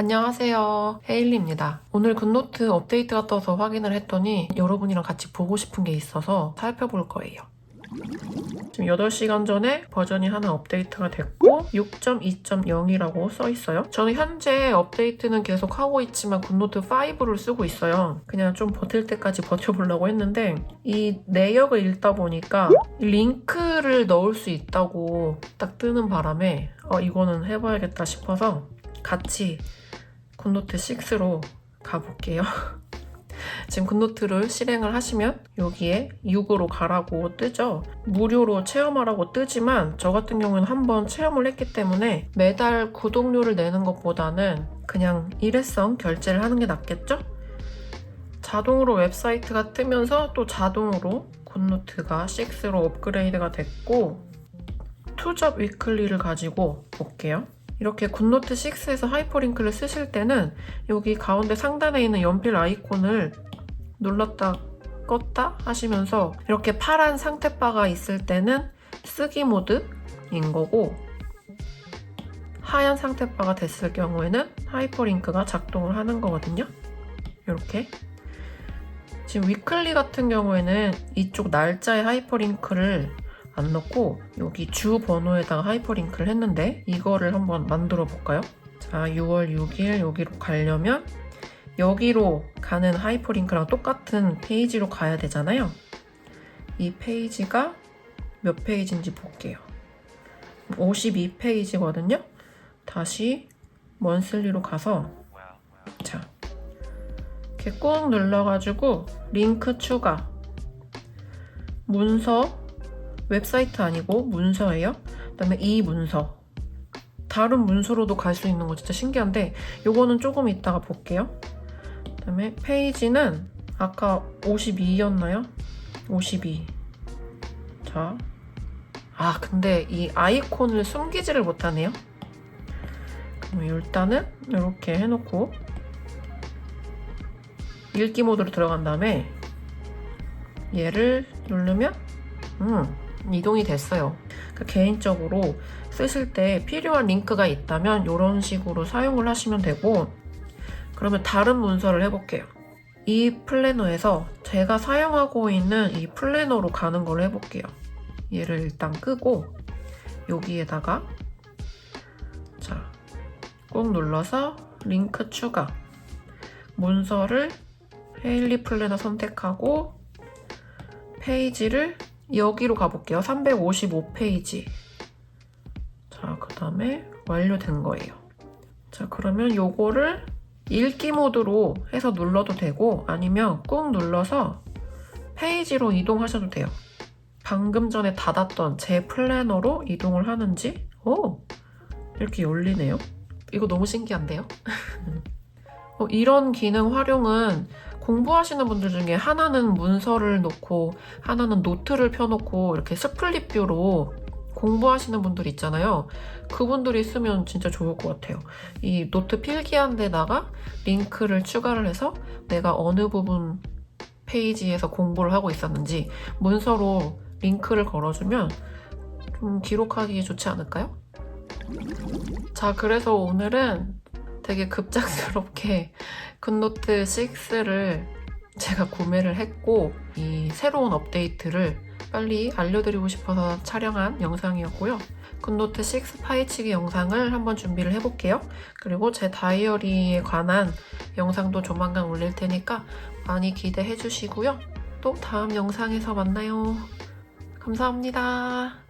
안녕하세요. 헤일리입니다. 오늘 굿노트 업데이트가 떠서 확인을 했더니 여러분이랑 같이 보고 싶은 게 있어서 살펴볼 거예요. 지금 8시간 전에 버전이 하나 업데이트가 됐고 6.2.0이라고 써 있어요. 저는 현재 업데이트는 계속 하고 있지만 굿노트 5를 쓰고 있어요. 그냥 좀 버틸 때까지 버텨보려고 했는데 이 내역을 읽다 보니까 링크를 넣을 수 있다고 딱 뜨는 바람에 어, 이거는 해봐야겠다 싶어서 같이 굿노트 6로 가볼게요. 지금 굿노트를 실행을 하시면 여기에 6으로 가라고 뜨죠. 무료로 체험하라고 뜨지만 저 같은 경우는 한번 체험을 했기 때문에 매달 구독료를 내는 것보다는 그냥 일회성 결제를 하는 게 낫겠죠? 자동으로 웹사이트가 뜨면서 또 자동으로 굿노트가 6로 업그레이드가 됐고 투잡 위클리를 가지고 볼게요. 이렇게 굿노트 6에서 하이퍼링크를 쓰실 때는 여기 가운데 상단에 있는 연필 아이콘을 눌렀다 껐다 하시면서 이렇게 파란 상태 바가 있을 때는 쓰기 모드인 거고 하얀 상태 바가 됐을 경우에는 하이퍼링크가 작동을 하는 거거든요. 이렇게 지금 위클리 같은 경우에는 이쪽 날짜에 하이퍼링크를 안 넣고 여기 주 번호에다가 하이퍼링크를 했는데 이거를 한번 만들어 볼까요? 자, 6월 6일 여기로 가려면 여기로 가는 하이퍼링크랑 똑같은 페이지로 가야 되잖아요. 이 페이지가 몇 페이지인지 볼게요. 52페이지거든요. 다시 먼슬리로 가서 자 이렇게 꾹 눌러가지고 링크 추가 문서 웹사이트 아니고 문서예요. 그다음에 이 문서. 다른 문서로도 갈 수 있는 거 진짜 신기한데 요거는 조금 이따가 볼게요. 그다음에 페이지는 아까 52였나요? 52. 자. 아, 근데 이 아이콘을 숨기지를 못하네요. 그럼 일단은 이렇게 해 놓고 읽기 모드로 들어간 다음에 얘를 누르면 음, 이동이 됐어요. 그러니까 개인적으로 쓰실 때 필요한 링크가 있다면 이런 식으로 사용을 하시면 되고 그러면 다른 문서를 해볼게요. 이 플래너에서 제가 사용하고 있는 이 플래너로 가는 걸 해볼게요. 얘를 일단 끄고 여기에다가 자, 꾹 눌러서 링크 추가 문서를 헤일리 플래너 선택하고 페이지를 여기로 가볼게요. 355페이지. 자, 그 다음에 완료된 거예요. 자, 그러면 요거를 읽기 모드로 해서 눌러도 되고 아니면 꾹 눌러서 페이지로 이동하셔도 돼요. 방금 전에 닫았던 제 플래너로 이동을 하는지 오! 이렇게 열리네요. 이거 너무 신기한데요? 어, 이런 기능 활용은 공부하시는 분들 중에 하나는 문서를 놓고 하나는 노트를 펴놓고 이렇게 스플릿 뷰로 공부하시는 분들 있잖아요. 그분들이 쓰면 진짜 좋을 것 같아요. 이 노트 필기한 데다가 링크를 추가를 해서 내가 어느 부분 페이지에서 공부를 하고 있었는지 문서로 링크를 걸어주면 좀 기록하기 좋지 않을까요? 자, 그래서 오늘은 되게 급작스럽게 굿노트 6를 제가 구매를 했고 이 새로운 업데이트를 빨리 알려드리고 싶어서 촬영한 영상이었고요. 굿노트 6 파헤치기 영상을 한번 준비를 해볼게요. 그리고 제 다이어리에 관한 영상도 조만간 올릴 테니까 많이 기대해 주시고요. 또 다음 영상에서 만나요. 감사합니다.